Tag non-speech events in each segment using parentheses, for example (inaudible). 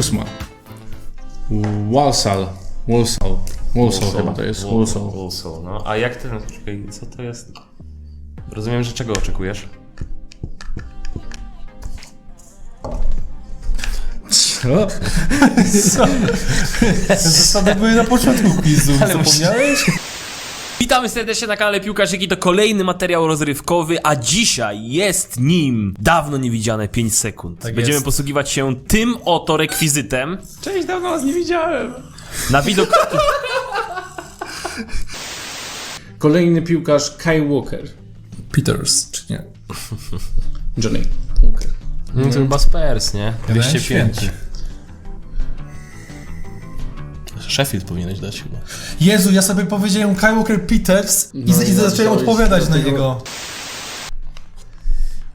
Ósma. Walsall. Walsall. Walsall chyba to jest. Walsall. Walsall, no. A jak ten, czekaj, co to jest? Rozumiem, że czego oczekujesz? Co? (laughs) Zasady były na początku quizu, zapomniałeś? Witamy serdecznie na kanale Piłkarzyki, to kolejny materiał rozrywkowy, a dzisiaj jest nim dawno niewidziane 5 sekund. Tak Będziemy jest. posługiwać się tym oto rekwizytem. Cześć, dawno was nie widziałem. Na widok... (laughs) Kolejny piłkarz Kai Walker. Peters, czy nie? Johnny Walker. No to chyba Spurs, nie? Jeden 205. Sheffield powinieneś dać chyba. Jezu, ja sobie powiedziałem Kyle Walker Peters i, No i i zacząłem zacząłeś odpowiadać na niego.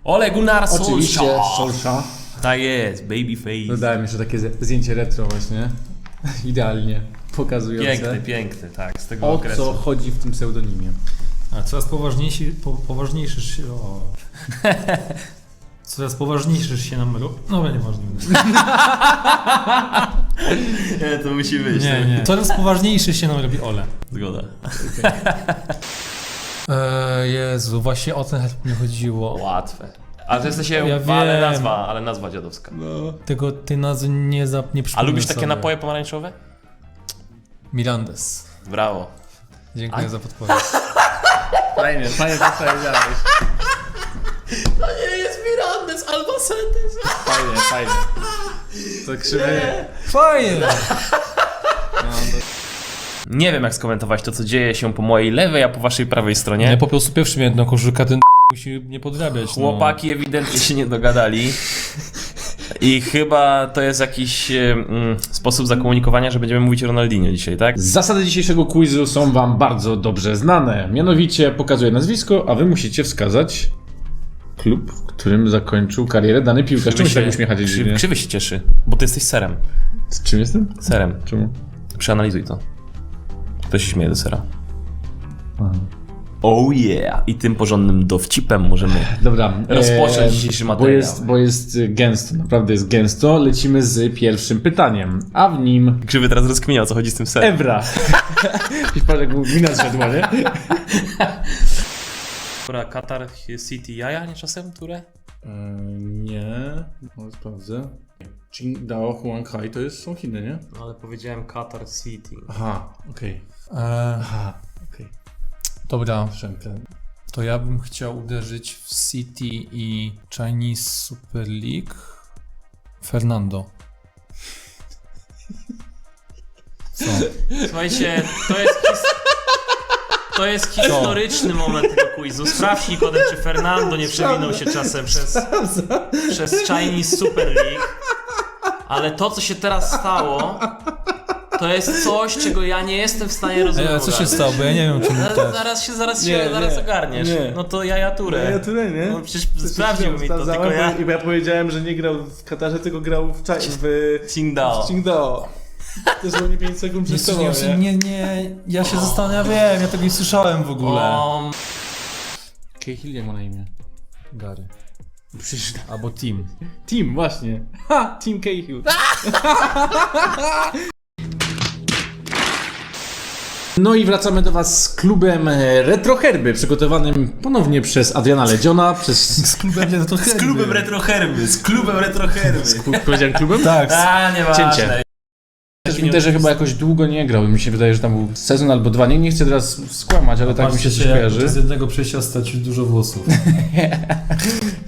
Ole Gunnar Oczywiście, Solskjaer. Tak jest, babyface. Dodałem jeszcze takie zdjęcie retro właśnie. (laughs) Idealnie pokazujące. Piękny, piękny, tak, z tego O okresu. co chodzi w tym pseudonimie? A coraz poważniejszy, po, poważniejszy się... O. (laughs) Coraz poważniejszy się nam... ro- No, ale nieważne. (laughs) Nie, to musi być. Nie, nie. Coraz poważniejszy się nam robi Ole. Zgoda. Eee, (laughs) Jezu, właśnie o ten mnie chodziło. Łatwe. Ale to jest się, Ja ale wiem. nazwa, ale nazwa dziadowska. Tego, tej nazwy nie, za, nie A przypomnę lubisz takie sobie. napoje pomarańczowe? Mirandes. Brawo. Dziękuję za podpowiedź. (laughs) Fajnie, fajnie to powiedziałeś. To nie jest Mirandes, Albacetes. Fajnie, fajnie. To krzywe. Fajnie! Nie wiem jak skomentować to, co dzieje się po mojej lewej, a po waszej prawej stronie. Nie, po prostu pierwszy miał jedną koszulkę, ten (laughs) musi nie podrabiać. Chłopaki ewidentnie się nie dogadali. I chyba to jest jakiś mm, sposób zakomunikowania, że będziemy mówić o Ronaldinho dzisiaj, tak? Zasady dzisiejszego quizu są wam bardzo dobrze znane. Mianowicie pokazuję nazwisko, a wy musicie wskazać klub, w którym zakończył karierę dany piłkarz. Czemu się tak uśmiechacie krzywy, krzywy się cieszy, bo ty jesteś serem. Z czym jestem? Serem. Czemu? Przeanalizuj to. Kto się śmieje do sera? Oh yeah! I tym porządnym dowcipem możemy Dobra. Rozpocząć dzisiejszy Bo materiał. jest, bo jest gęsto, naprawdę jest gęsto. Lecimy z pierwszym pytaniem, a w nim Krzywy teraz rozkminia, o co chodzi z tym serem. Ebra. I patrz, (laughs) jak mu mina zszedła, nie? (laughs) Dobra, Qatar City Jaja, nie czasem, które? nie, no sprawdzę. Qingdao Huanghai to jest, są Chiny, nie? No ale powiedziałem Qatar City. Aha, okej. Eee, Aha, okej. dobra, Szemka. to ja bym chciał uderzyć w City i Chinese Super League. Fernando. Co? Słuchajcie, to jest his... To jest historyczny moment tego quizu. Sprawdź Nikodem, czy Fernando nie przewinął się czasem przez, przez Chinese Super League. Ale to, co się teraz stało, to jest coś, czego ja nie jestem w stanie Ej, rozumieć. a co się stało? Bo ja nie wiem, czym Zaraz, też. zaraz się, zaraz Nie, się, zaraz nie, ogarniesz. nie. No to ja, ja turę. Ja tyle, nie? No przecież sprawdził mi to, tylko ja... I ja powiedziałem, że nie grał w Katarze, tylko grał w, Chai- w, Qingdao. W Qingdao. Dosłownie 5 sekund Nie, przed tobą, nie, nie, nie, ja się zastanawiam, ja tego nie słyszałem w ogóle. O, Cahill jak ma na imię? Gary. Przecież Albo Team. Team, właśnie. Ha! Team Cahill. (laughs) No i wracamy do Was z klubem e, Retro Herby, przygotowanym ponownie przez Adriana Ledziona, przez... (laughs) Z klubem nie to z klubem retro herby, z klubem retro herby. Powiedziałem klubem? Tak, A, nieważne. Cięcie. W Interze chyba jakoś długo nie grał, mi się wydaje, że tam był sezon albo dwa, nie, nie chcę teraz skłamać, ale tak mi się coś kojarzy. z jednego przejścia stać dużo włosów. (laughs)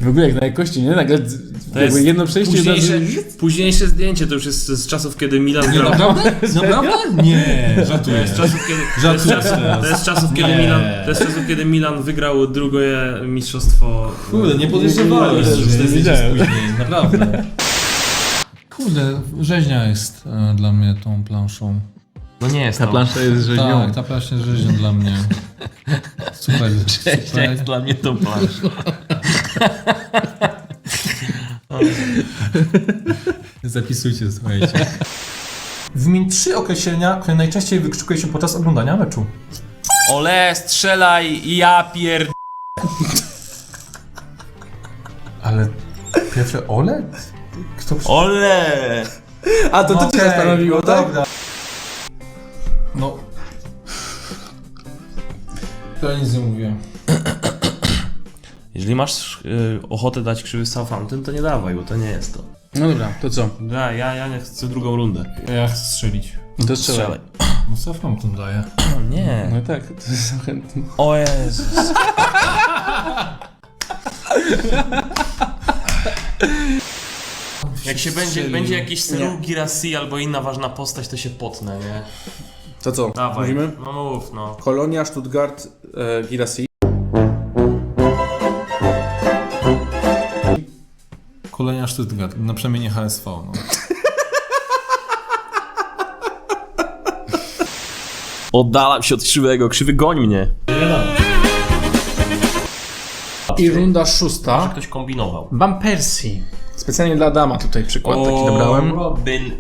W ogóle jak na jakości, nie? Nagle z- jakby jest jedno przejście Późniejsze, od razu- późniejsze zdjęcie to już jest z czasów, kiedy Milan grał. Naprawdę? (laughs) Naprawdę? Nie, To żartuję. jest czasów, kiedy, to jest czasów, teraz. to jest z czasów, kiedy Nie. Milan, to jest czasów, kiedy Milan wygrał drugie mistrzostwo. Kurde, nie podejrzewałem, Nie, nie, że nie, to naprawdę. Kurde, rzeźnia jest e, dla mnie tą planszą. No nie jest Ta plansza jest rzeźnią. Tak, ta plansza jest rzeźnią dla mnie. Super, (laughs) Jak super. dla mnie to plansz. (laughs) Zapisujcie, słuchajcie. Wymień trzy określenia, które najczęściej wykrzykuje się podczas oglądania meczu. Ole, strzelaj, ja pier... Ale pierwsze ole? Ole! A, to ty cię Okej, zastanowiło, no tak? dobra. No. To ja nic nie mówiłem. Jeżeli masz y, ochotę dać krzywy Southampton, to nie dawaj, bo to nie jest to. No dobra, to co? Ja, ja, ja nie chcę drugą rundę. Ja chcę strzelić. To Strzelaj. No Southampton daje. Nie. No tak, to jest chętny. O Jezus. (laughs) Jak się będzie, będzie jakiś Seru Girassi albo inna ważna postać, to się potnę, nie? To co? Dawaj. Mówimy? No mów, no. Kolonia, Stuttgart, e, Girassi. Kolenia Stuttgart, na przemianie HSV, no. (laughs) Oddalam się od krzywego, krzywy goń mnie. I runda szósta. Ktoś kombinował. Van Persie. Specjalnie dla Adama tutaj przykład taki dobrałem. Robin.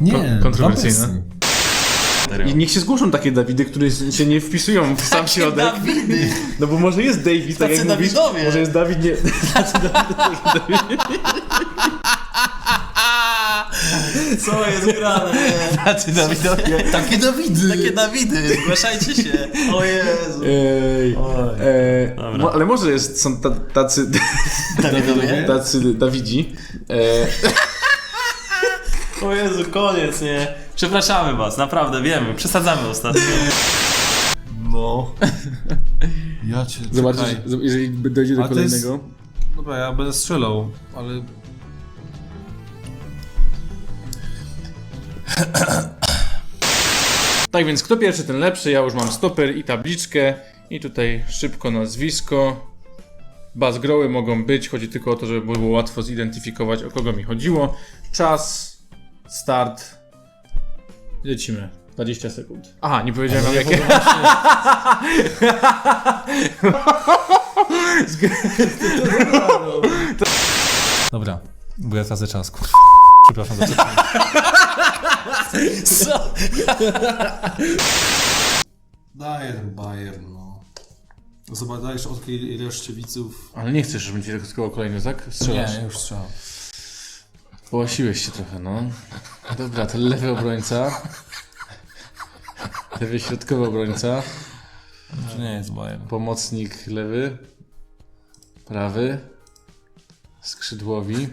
Nie, kontrowersyjne. I niech się zgłoszą takie Dawidy, które się nie wpisują w sam środek. No bo może jest David, tak jak mówisz. Dawidowie. Może jest Dawid, nie... (laughs) (laughs) Co jest grane? Tacy Dawidowie. Takie Dawidy. Takie Dawidy, zgłaszajcie się. O Jezu. Ej, e, Dobra. mo, ale może jest, są ta, tacy, (laughs) Dawidowie? tacy Dawidzi. E, O Jezu, koniec, nie? Przepraszamy was, naprawdę, wiemy, przesadzamy ostatnio. No. (laughs) Ja cię zobaczysz, czekaj. jeżeli dojdzie do A to jest- kolejnego. Dobra, ja będę strzelał, ale... (coughs) Tak więc kto pierwszy, ten lepszy. Ja już mam stoper i tabliczkę. I tutaj szybko nazwisko. Bazgroły mogą być. Chodzi tylko o to, żeby było łatwo zidentyfikować, o kogo mi chodziło. Czas, start. Lecimy. 20 sekund. Aha, nie powiedziałem wam jakie. (laughs) (laughs) Dobra, bo ja tracę czas, kurwa. (laughs) Przepraszam za to. Co? Bayern, Bayern, no. Zobacz, dajesz od i reszcie widzów. Ale nie chcesz, żebym ci ryzykował kolejny, tak? Strzelasz. Nie, już strzelam. Połasiłeś się trochę, no. Dobra, to lewy obrońca. Lewy środkowy obrońca. To nie jest Bayern. Pomocnik lewy. Prawy. Skrzydłowi.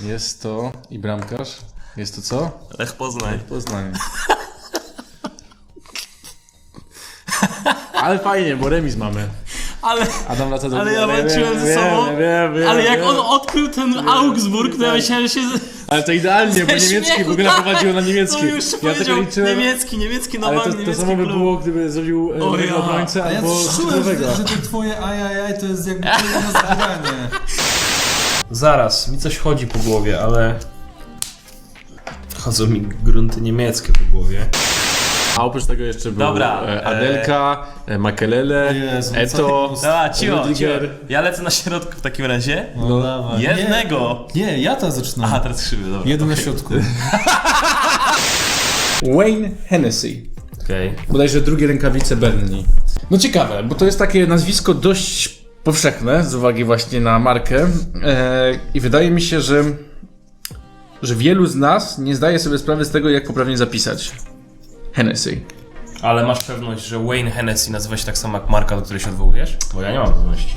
Jest to i bramkarz. Jest to co? Lech Poznań. Poznań. (laughs) Ale fajnie, bo remis mamy. Ale, Adam wraca do ale ja Wiem, walczyłem ze wiem, sobą. wiem, wiem, ale jak wiem. on odkrył ten Augsburg, to ja myślałem, że się... Ale to idealnie, bo niemiecki w ogóle prowadziło na niemiecki. No już ja powiedział tego liczyłem. niemiecki, niemiecki na Ale to, to niemiecki samo by klub. było, gdyby zrobił e, O ja. obrońcę albo skrzydłowego. to twoje ajajaj to jest jakby kolejne (laughs) zgranie. Zaraz, mi coś chodzi po głowie, ale... Chodzą mi grunty niemieckie po głowie. A oprócz tego jeszcze był Dobra, e, Adelka, e, Makelele, Jezu, co Eto. Dobra, cicho, cicho. Rudiger. Ja lecę na środku w takim razie. No dawaj. Jednego! Nie, nie ja to zaczynam. Aha, teraz krzywy, dobra. Jeden na środku. (laughs) Wayne Hennessy. Okej. Bodajże drugie rękawice Burnley. No ciekawe, bo to jest takie nazwisko dość powszechne z uwagi właśnie na markę e, i wydaje mi się, że, że wielu z nas nie zdaje sobie sprawy z tego, jak poprawnie zapisać Hennessy. Ale masz pewność, że Wayne Hennessy nazywa się tak samo jak marka, do której się odwołujesz? Bo ja nie mam pewności.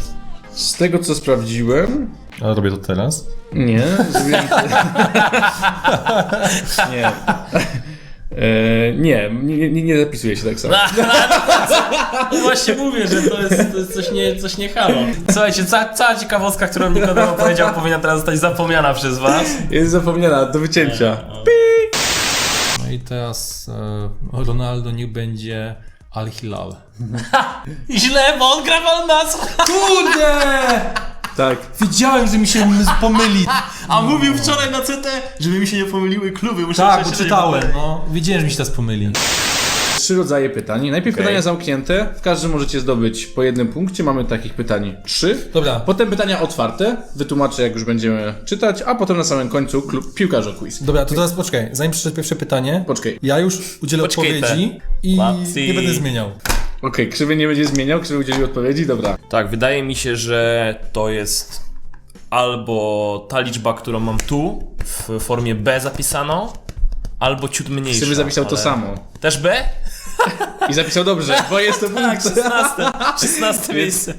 Z tego co sprawdziłem, Ale robię to teraz. Nie, zrobiłem to. (laughs) nie. E, nie, nie, nie, nie zapisuje się tak samo. (laughs) No właśnie mówię, że to jest, to jest coś, nie, coś nie halo. Słuchajcie, ca, cała ciekawostka, którą Nikodem opowiedział, powinna teraz zostać zapomniana przez was. Jest zapomniana, do wycięcia. No i teraz e, Ronaldo niech będzie Al Hilal. (laughs) Źle, bo on gra w Al Nassr. Kurde! Tak. Wiedziałem, że mi się pomyli. A mówił wczoraj na CT, żeby mi się nie pomyliły kluby. Muszę Tak, bo czytałem. No, wiedziałem, że mi się teraz pomyli. Trzy rodzaje pytań. Najpierw Okej. pytania zamknięte. W każdym możecie zdobyć po jednym punkcie. Mamy takich pytań trzy. Dobra, Potem pytania otwarte. Wytłumaczę, jak już będziemy czytać. A potem na samym końcu klub piłkarza quiz. dobra, to teraz poczekaj. Zanim przeczytasz pierwsze pytanie, Poczekaj. ja już udzielę Poczekaj, odpowiedzi i nie będę zmieniał. Okej, krzywy nie będzie zmieniał, krzywy udzielił odpowiedzi, dobra. Tak, wydaje mi się, że to jest albo ta liczba, którą mam tu, w formie B zapisano, albo ciut mniejsza. Krzywy zapisał to ale- samo. Też B? I zapisał dobrze, bo jest to Tak, punkt. 16, 16 miejsce.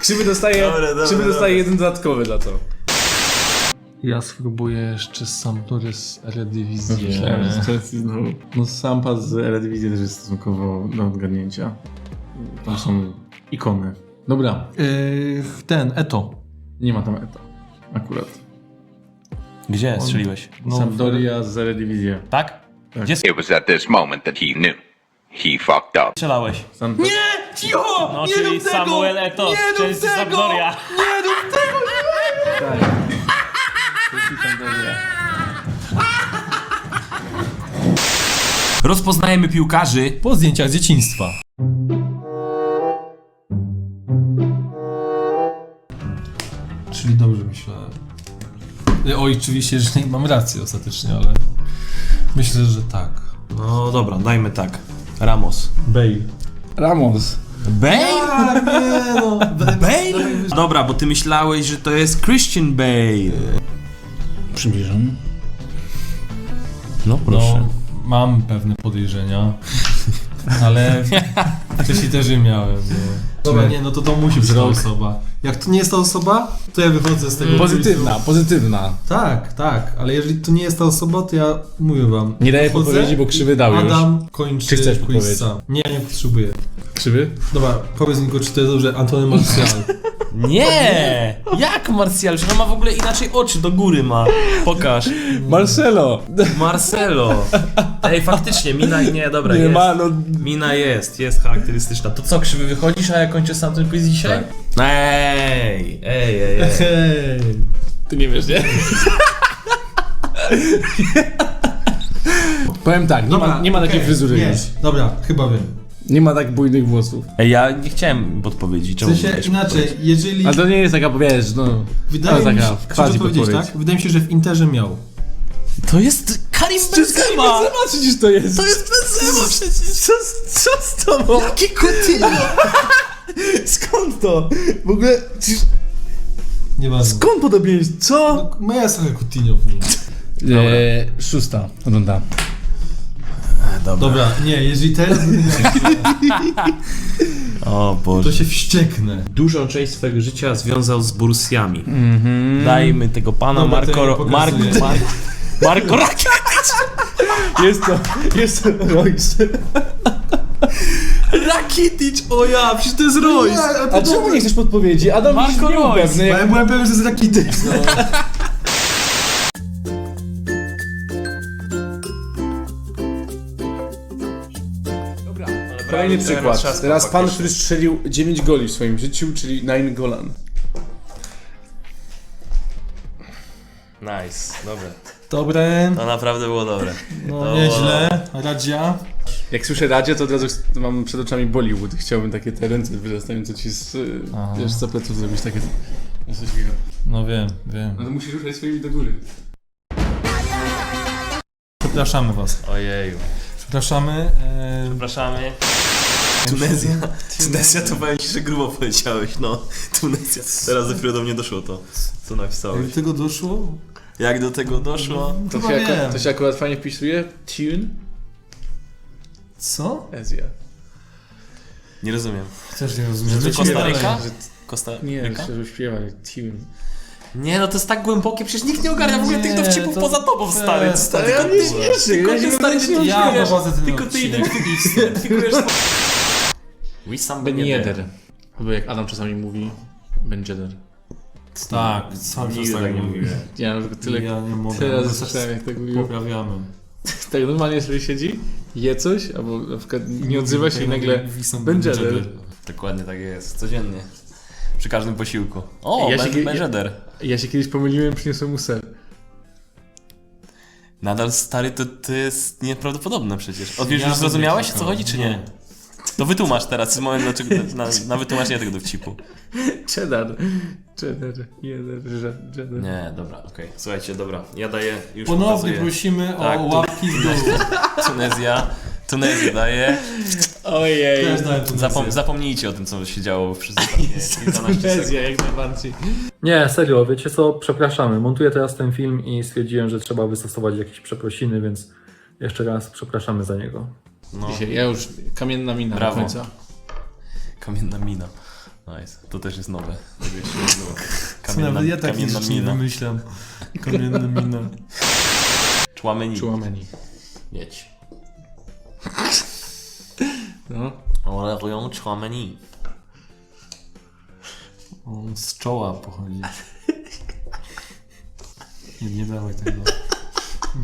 Krzywy dostaje, Dobra, dobra, krzywy dobra. dostaje jeden dodatkowy za to. Ja spróbuję jeszcze Sampdory z Eredivisie. Myślałem, że znowu... No Sampa z Eredivisie też jest stosunkowo do odgadnięcia. Tam są ikony. Dobra, Yy, ten, Eto. nie ma tam Eta. Akurat. Gdzie strzeliłeś? No, Sampdoria z Eredivisie. Tak? Gdzie It was at this moment that he knew. He fucked up. strzelałeś? Sampdoria... Cicho! No, czyli Samuel Eto'o, Chelsea Sampdoria. Rozpoznajemy piłkarzy. Po zdjęciach z dzieciństwa. Czyli dobrze myślałem. E, Oj, oczywiście, że nie (laughs) mam rację ostatecznie, ale myślę, że tak. No dobra, dajmy tak. Ramos. Bale. Ramos. Bale? no, (laughs) Bale? Dobra, bo ty myślałeś, że to jest Christian Bale. Przybliżam. No No, mam pewne podejrzenia, ale wcześniej też je miałem. Nie. Dobra, nie, no to to musi być ta osoba. Jak to nie jest ta osoba, to ja wychodzę z tego. Pozytywna, pozytywna. Tak, tak, ale jeżeli to nie jest ta osoba, to ja mówię wam. Nie daję Wchodzę, podpowiedzi, bo krzywy dał już. Adam kończy Czy chcesz quiz podpowiedź? sam. Nie, nie potrzebuję. Krzywy? Dobra, powiedz mi tylko, czy to jest dobrze Antony Martial. (laughs) Nie! (laughs) Jak Martial? Że on ma w ogóle inaczej oczy, do góry ma. Pokaż. Marcelo! Marcelo. Ej, faktycznie, mina nie, dobra, Nie jest. ma, no... Mina jest, jest charakterystyczna. To co, krzywy wychodzisz, a ja kończę sam ten quiz dzisiaj? Ej, ej, ej, ej. Hej. Ty nie wiesz, nie? (laughs) Powiem tak, nie ma, nie ma takiej okej, fryzury nie. już. Dobra, chyba wiem. Nie ma tak bujnych włosów. Ej, ja nie chciałem podpowiedzi. W Czemu sensie dajesz inaczej, podpowiedź? jeżeli... Ale to nie jest taka, wiesz, no... Wydaje to mi taka się, chcę quasi podpowiedź. tak? Wydaje mi się, że w Interze miał. To jest Karim Benzema! Benzema przecież to jest! To jest Benzema przecież! Co, co z tobą? Jaki Coutinho! (laughs) Skąd to? W ogóle, przecież... Nieważne. Skąd podobieństwo? Co? No, jest trochę Coutinho w nim. Eee, szósta runda. Dobra, nie, jeżeli teraz (laughs) O Boże. to się wścieknę. Dużą część swojego życia związał z Borussiami. Dajmy tego pana Dobra, pokazuję. Marco... Marco Rakitic! Jest to, jest to Royce. Rakitic! O ja, przecież to jest Royce! A czemu nie chcesz podpowiedzi? Adam był Royce. pewny, Bo jak ja byłem pewien, że to jest Rakitic. No. (laughs) Kolejny przykład. Teraz pan, który strzelił 9 goli w swoim życiu, czyli Nine Golan. Nice, dobre. Dobre, To naprawdę było dobre. no To- nieźle. Radzia. Jak słyszę radzie, to od razu mam przed oczami Bollywood. Chciałbym takie te ręce wyrastające ci z, y, Aha. wiesz, z zapleców zrobić takie... Coś takiego. No wiem, wiem. No to musisz ruszać swoimi do góry. Przepraszamy was. Ojeju. Przepraszamy. E, Zapraszamy. Tunezja. Tunezja to powiem ci, że grubo powiedziałeś, no. Tunezja. Teraz dopiero do mnie doszło to, co jak napisałeś. do tego doszło? Jak do tego doszło? To Chyba się, wiem. aku- to się akurat fajnie wpisuje. Tune Co? Ezja. Nie rozumiem. Też nie rozumiem. Że to Lecimy Kostaryka? dalej. Że, Costa nie, Rica? że śpiewali. Tune. Nie, no to jest tak głębokie, przecież nikt nie ogarnia w ogóle tych dowcipów to- poza tobą, stary. Nie, stary ja nie śmieszę, tylko ja ty, stary, nie ty Ja identyfikujesz, prowadzę ten tylko ty odcinek. identyfikujesz Wissam Ben Ben Yedder. Yedder. Albo jak Adam czasami mówi, Ben Yedder. Tak, sam czas Nigdy tak tak nie mówię. mówiłem. Ja na przykład tyle... Ja nie mogę. Teraz No, słyszałem jak tak mówił. Poprawiamy. (laughs) Tak normalnie sobie siedzi, je coś, albo na przykład nie odzywa się i nagle... Wisam Ben Ben. Yedder. Dokładnie tak jest, codziennie. Przy każdym posiłku. O, Ja Ben, się kie- ben ja- Yedder. Ja się kiedyś pomyliłem, przyniosłem mu ser. Nadal stary, to, to jest nieprawdopodobne przecież. Ja już bym zrozumiałeś o co chodzi, czy nie? To wytłumacz teraz, jest moment na, na, na wytłumaczenie tego dowcipu. Cheddar. Cheddar. Cheddar. Nie, dobra, okej. Słuchajcie, dobra, ja daję już Ponownie pokazuję. prosimy Tak, o łapki w dół. (laughs) Tunezja, Tunezja daje. Ojej. Zapom zapomnijcie o tym, co się działo przez. Amnezja (laughs) jak najbardziej. Nie, serio, wiecie co, przepraszamy. Montuję teraz ten film i stwierdziłem, że trzeba wystosować jakieś przeprosiny, więc jeszcze raz przepraszamy za niego. No, Dzisiaj ja już kamienna mina Brawo. do końca. kamienna mina. Nice. To też jest nowe. Tego jeszcze nie było. (laughs) Kamienna, nawet ja takich rzeczy nie wymyślam. Kamienna mina. (laughs) Człameni. Czułameni. Jedź. (laughs) No. Olerują człameni. On z czoła pochodzi. Nie, nie dawaj tego.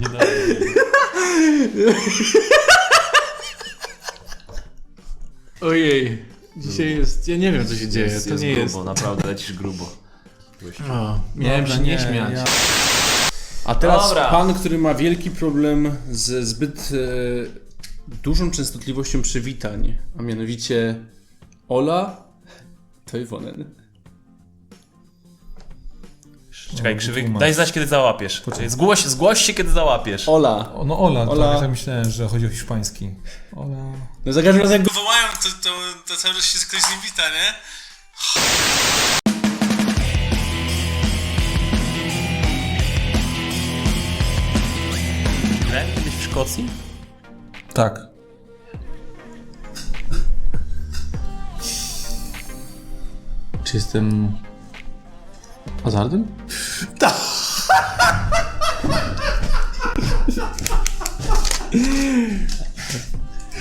Nie dawaj tego. Ojej. Dzisiaj jest... Ja nie wiem co się dzieje. Jest, to jest nie grubo, jest... naprawdę lecisz grubo. O, miałem Dobra, się nie, śmiać. ja- A teraz Dobra. pan, który ma wielki problem ze zbyt e, dużą częstotliwością przywitań, a mianowicie Ola Toivonen. Czekaj, krzywy. Daj znać, kiedy załapiesz. Zgłoś, zgłoś się, kiedy załapiesz. Ola. O, no Ola, Ola. tak, ja myślałem, że chodzi o hiszpański. Ola. No za każdym razem jak go wołają, to, to, to cały czas się ktoś z nim wita, nie? Grałem kiedyś w Szkocji? Tak. Czy jestem hazardem? Tak.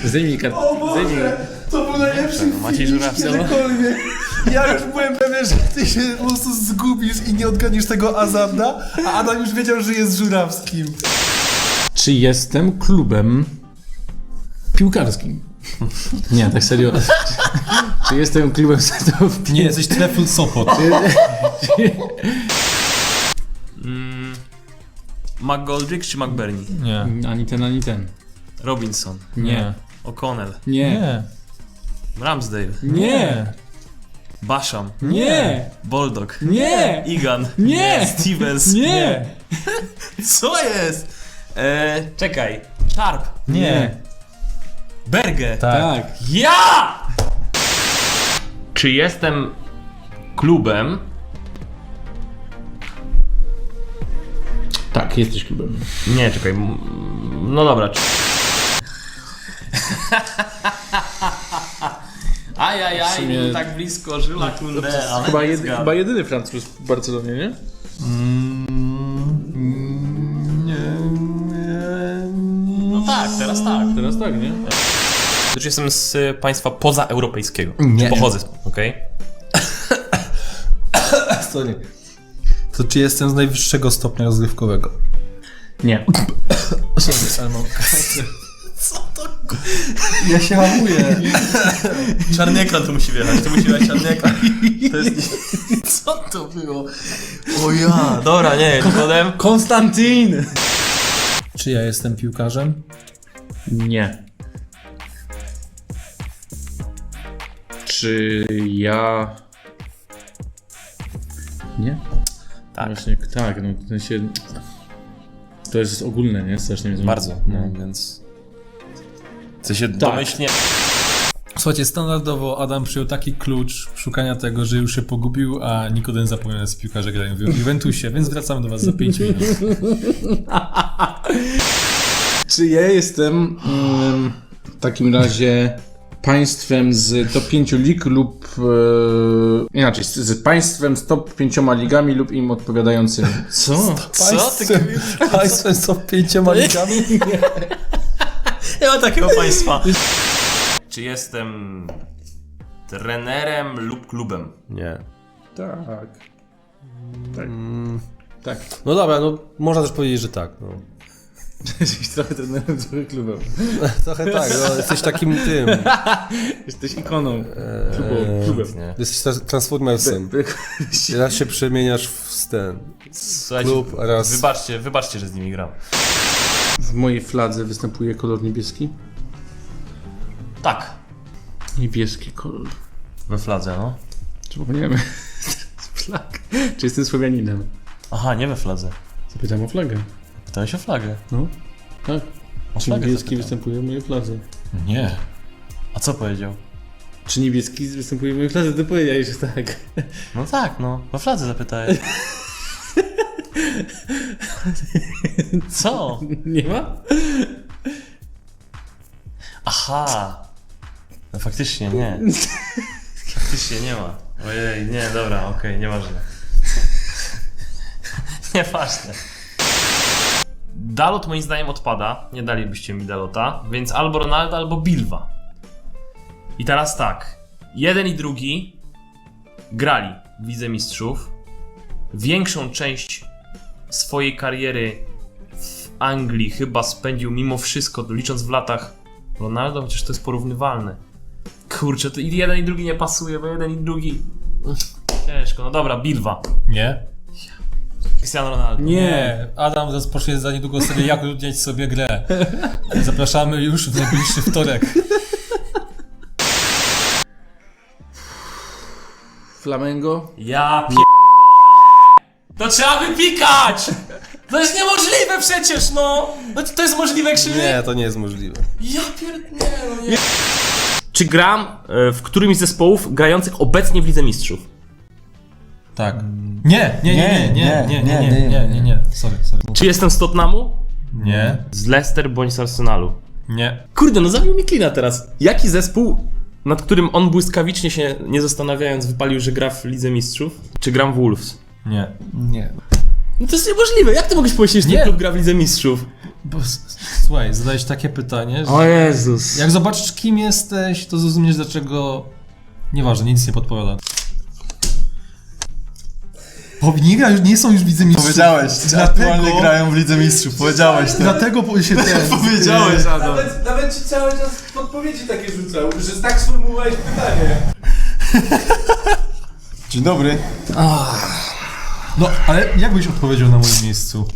Zdejmij kartę. Zdejmij. To był najlepszy Maciej Żurawski. kiedykolwiek. Ja już byłem pewien, że ty się po prostu zgubisz i nie odgadniesz tego Azanda, a Adam już wiedział, że jest Żurawskim. Czy jestem klubem piłkarskim? Nie, tak serio. (laughs) Czy jestem klubem setów Nie, jesteś Trefl Sopot. (laughs) Mm, McGoldrick czy McBurney? Nie. Ani ten, ani ten. Robinson. Nie. O'Connell. Nie. Nie. Ramsdale. Nie. Basham. Nie. Bulldog. Nie. Igan. Nie. Stevens. Nie. (laughs) Co jest? Eee, czekaj. Sharp. Nie. Berge. Tak. Ja! Czy jestem klubem? Tak, jesteś klubem. Nie, czekaj. No dobra. (laughs) Ajajaj, sumie- był tak blisko Żyla Kunde, ale Chyba, nie jedy, chyba jedyny Francuz w Barcelonie, nie? No tak, teraz tak. Teraz tak, nie? Też jestem z państwa pozaeuropejskiego. Nie. Czy pochodzę, okej? (coughs) Sorry. To czy jestem z najwyższego stopnia rozgrywkowego? Nie. Sorry, ale mam (laughs) Ja się hamuję. Czarny ekran tu musi wjechać, tu musi wjechać. To jest... (laughs) Co to było? O ja, dobra, nie, Nikodem. Konstantin! Czy ja jestem piłkarzem? Nie. Czy ja... Nie? Tak. Właśnie, tak, no w sensie... To jest ogólne, nie? Strasznie mnie Bardzo, No. no więc... Chcę się domyślnie... Słuchajcie, standardowo Adam przyjął taki klucz szukania tego, że już się pogubił, a Nikodem zapomniał, że piłkarze grają w Juventusie, więc wracamy do was za 5 minut. (laughs) Czy ja jestem mm, w takim razie państwem z top 5 lig lub e, inaczej, z, z państwem z top 5 ligami lub im odpowiadającymi? (laughs) Co? Co ty (laughs) Państwem są pięcioma ligami? (laughs) Nie ma takiego państwa. Czy jestem trenerem lub klubem? Nie. Tak. Tak. Tak. No dobra, no można też powiedzieć, że tak. No. Jesteś trochę trenerem, trochę klubem. (laughs) Trochę tak, no, jesteś takim tym. (laughs) Jesteś ikoną klubu, klubem. Nie. Jesteś tra- transformersem. Raz się przemieniasz w ten Słuchajcie, klub, raz... wybaczcie, wybaczcie, że z nimi gram. W mojej fladze występuje kolor niebieski. Tak. Niebieski kolor. We fladze, no. Czy powinienem? (laughs) Flag. Czy jestem Słowianinem? Aha, nie we fladze. Zapytam o flagę. Pytałeś o flagę. No, tak. O Czy flagę niebieski zapytałem. występuje w mojej fladze? Nie. A co powiedział? Czy niebieski występuje w mojej klatce? Ty powiedziałeś, że tak. No tak, no. Po fladze zapytałeś. Co? Nie ma? Aha. No faktycznie nie. Faktycznie nie ma. Ojej, nie, dobra, okej, nieważne. (laughs) Nieważne. Dalot moim zdaniem odpada. Nie dalibyście mi Dalota, więc albo Ronaldo, albo Bilwa. I teraz tak. Jeden i drugi grali w Lidze Mistrzów. Większą część swojej kariery w Anglii chyba spędził mimo wszystko, licząc w latach Ronaldo, chociaż to jest porównywalne. Kurczę, to jeden i drugi nie pasuje, bo jeden i drugi... Ciężko, no dobra, Bilwa. Nie? Cristiano Ronaldo. Nie. Adam rozpocznie za niedługo sobie jak utrudniać sobie grę. Zapraszamy już w najbliższy wtorek. Flamengo? Ja p... To trzeba wypikać! To jest niemożliwe przecież, no! no to jest możliwe, Krzywy? Nie, to nie jest możliwe. Ja pierdolę, no nie. Czy gram e, w którymś z zespołów grających obecnie w Lidze Mistrzów? Tak. Nie, nie, nie, nie, nie, nie, nie, nie, nie, nie, nie. Sorry, sorry. Czy jestem z Tottenhamu? Nie, Z Leicester bądź z Arsenalu? nie. Kurde, no zabił mi klina teraz. Jaki zespół, nad którym on błyskawicznie się, nie zastanawiając, wypalił, że gra w Lidze Mistrzów? Czy gram w Wolves? Nie. Nie. No to jest niemożliwe. Jak ty mogłeś powiedzieć, że Nie. ten klub gra w Lidze Mistrzów? Bo, s- słuchaj, zadałeś takie pytanie, że O Jezus. jak zobaczysz kim jesteś, to zrozumiesz dlaczego... Nieważne, nic nie podpowiada. Bo nie, gra, nie są już widzę mistrzów. Powiedziałeś, Dlatego- aktualnie grają w Lidze Mistrzów. Powiedziałeś to. Dlatego po- się ten... (laughs) Powiedziałeś, Adam. Nawet, nawet ci cały czas podpowiedzi takie rzucał, że tak sformułowałeś pytanie. (laughs) Dzień dobry. No, ale jak byś odpowiedział na moim miejscu?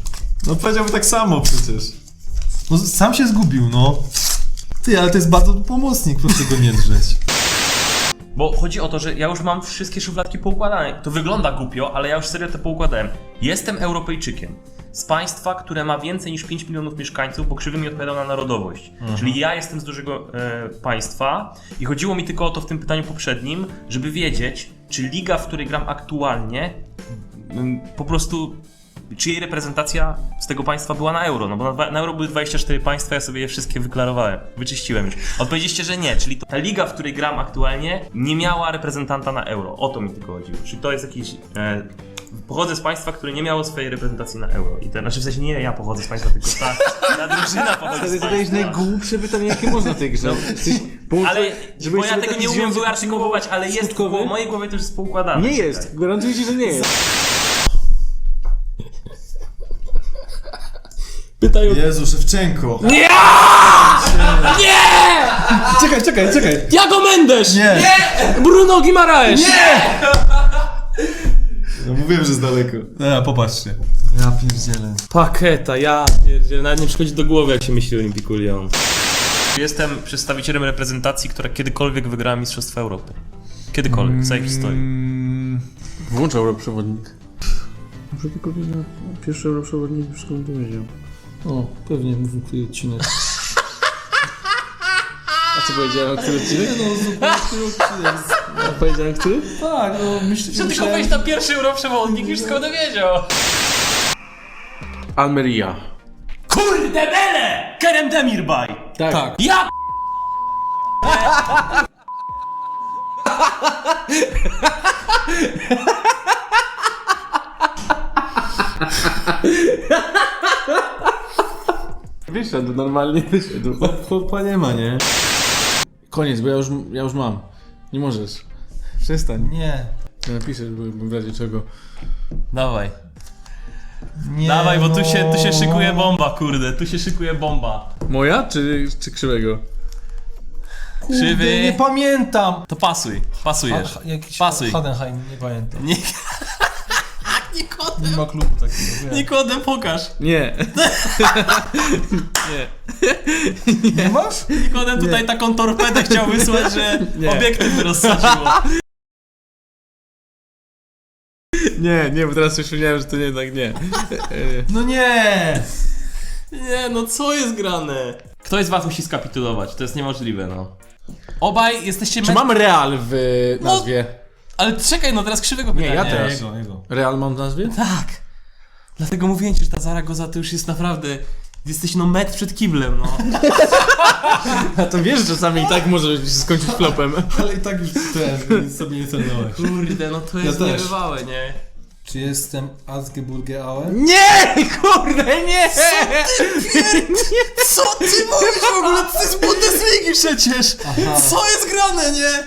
No powiedziałby tak samo przecież. No sam się zgubił, no. Ty, ale to jest bardzo pomocnik, proszę go nie drzeć. Bo chodzi o to, że ja już mam wszystkie szufladki poukładane. To wygląda głupio, ale ja już serio to poukładałem. Jestem Europejczykiem. Z państwa, które ma więcej niż 5 milionów mieszkańców, bo krzywy mi odpowiadał na narodowość. Czyli ja jestem z dużego e, państwa i chodziło mi tylko o to w tym pytaniu poprzednim, żeby wiedzieć, czy liga, w której gram aktualnie, mm, po prostu czy jej reprezentacja z tego państwa była na euro, no bo na, na euro były 24 państwa, ja sobie je wszystkie wyklarowałem, wyczyściłem już. Odpowiedzieliście, że nie, czyli to, ta liga, w której gram aktualnie, nie miała reprezentanta na euro. O to mi tylko chodziło. Czyli to jest jakiś... E, pochodzę z państwa, które nie miało swojej reprezentacji na euro. I to, znaczy w sensie nie ja pochodzę z państwa, tylko ta, ta drużyna (laughs) pochodzi Ale z to jest państwa. najgłupsze pytanie, jakie można w tej grze. Jesteś połączony- Ale, żeby bo ja sobie tego taki nie umiem związek wyartykułować, ale jest, skutkowy? w mojej głowie to już jest poukładane. Nie jest, gwarantuję ci, że nie jest. Pytają... Jezu, Szewczenko. Nie! Czekaj, czekaj, czekaj. Jago Mendes! Nie. Bruno Guimaraes! No mówiłem, że z daleko. No, popatrzcie. Ja pierdzielę. Paketa, ja pierdzielę, nawet nie przychodzi do głowy, jak się myśli o Olimpiku Lyon. Jestem przedstawicielem reprezentacji, która kiedykolwiek wygrała Mistrzostwa Europy. Kiedykolwiek, w całej historii. Włącz Europrzewodnik. Muszę tylko wiedzieć, pierwszy Europrzewodnik wszystko mi powiedział. O, pewnie mówił który odcinek. A co powiedziałem, który odcinek? No, zupełnie odcinek. A powiedziałem, który? Tak, no myślę, Że tylko wejść na pierwszy Europrzewodnik, już skąd wiedział. Almeria. Kurde bele! Kerem Demirbay! Tak. Tak. Ja (laughs) Wyszedł, normalnie wyszedł. Chłopa nie ma, nie? Koniec, bo ja już, ja już mam. Nie możesz. Przestań. Nie. Nie napiszesz, bo w razie czego. Dawaj, Nie, dawaj, bo tu no. się, tu się szykuje bomba, kurde, tu się szykuje bomba. Moja, czy, czy krzywego? Kurde, Krzywy. nie pamiętam. To pasuj, pasujesz. Jakiś Pasuj. Hadenheim, nie pamiętam. Nie, Nie ma klubu takiego. Nikodem pokaż. (laughs) Nie. Nie masz? Nikodem tutaj taką torpedę chciał wysłać, że (laughs) Nie. obiektyw by rozsadziło. (laughs) Nie, nie, bo teraz już wiedziałem, że to nie. E, No nie! Nie, no co jest grane? Ktoś z was musi skapitulować, to jest niemożliwe, no. Obaj jesteście Czy mam Real w No, nazwie? Ale czekaj, no teraz krzywego pytania. ja teraz. Jego, jego. Real mam w nazwie? Tak. Dlatego mówiłem ci, że ta Zaragoza to już jest naprawdę... Jesteś no metr przed kiblem, no. (laughs) A to wiesz, że czasami i tak może się skończyć flopem. Ale i tak już ten, nic sobie nie celnąłeś. Kurde, no to jest też. niebywałe, nie? Czy jestem Asgeburge Auen? Nie! Kurde, nie! Co ty mówisz w ogóle? To jest Bundesligi przecież! Co jest grane, nie?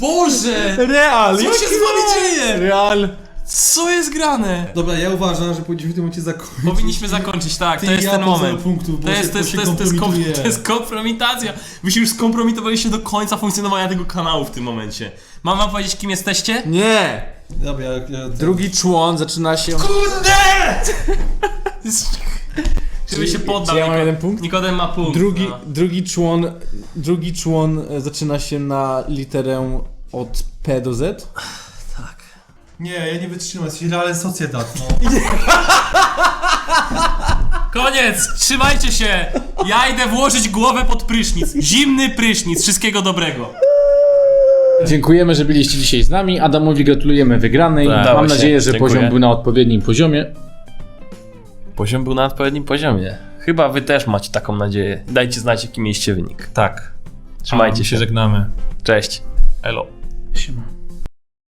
Boże! Real! Co się z wami dzieje? Real! Co jest grane? Dobra, ja uważam, że powinniśmy w tym momencie zakończyć. Powinniśmy zakończyć, tak, Ty to i jest ja ten po zero moment. punktów, bo To się- jest, to bo jest, się to jest, to jest, kom, kompromituje. to jest kompromitacja. Wy się już skompromitowaliście do końca funkcjonowania tego kanału w tym momencie. Mam wam powiedzieć, kim jesteście? Nie! Dobra, ja, ja, Drugi człon zaczyna się... Kurde! Żeby się poddał. Czy ja mam Niko- jeden punkt? Nikodem ma punkt. Drugi, no. drugi człon... Drugi człon e, zaczyna się na literę od P do Z. Nie, ja nie wytrzymam, jesteś Real Sociedad, no. Koniec! Trzymajcie się! Ja idę włożyć głowę pod prysznic. Zimny prysznic. Wszystkiego dobrego. Dziękujemy, że byliście dzisiaj z nami. Adamowi gratulujemy wygranej. Tak, Mam nadzieję, że Dziękuję. poziom był na odpowiednim poziomie. Poziom był na odpowiednim poziomie. Chyba wy też macie taką nadzieję. Dajcie znać, jaki mieliście wynik. Tak. Trzymajcie się. żegnamy. Cześć. Elo. Siema.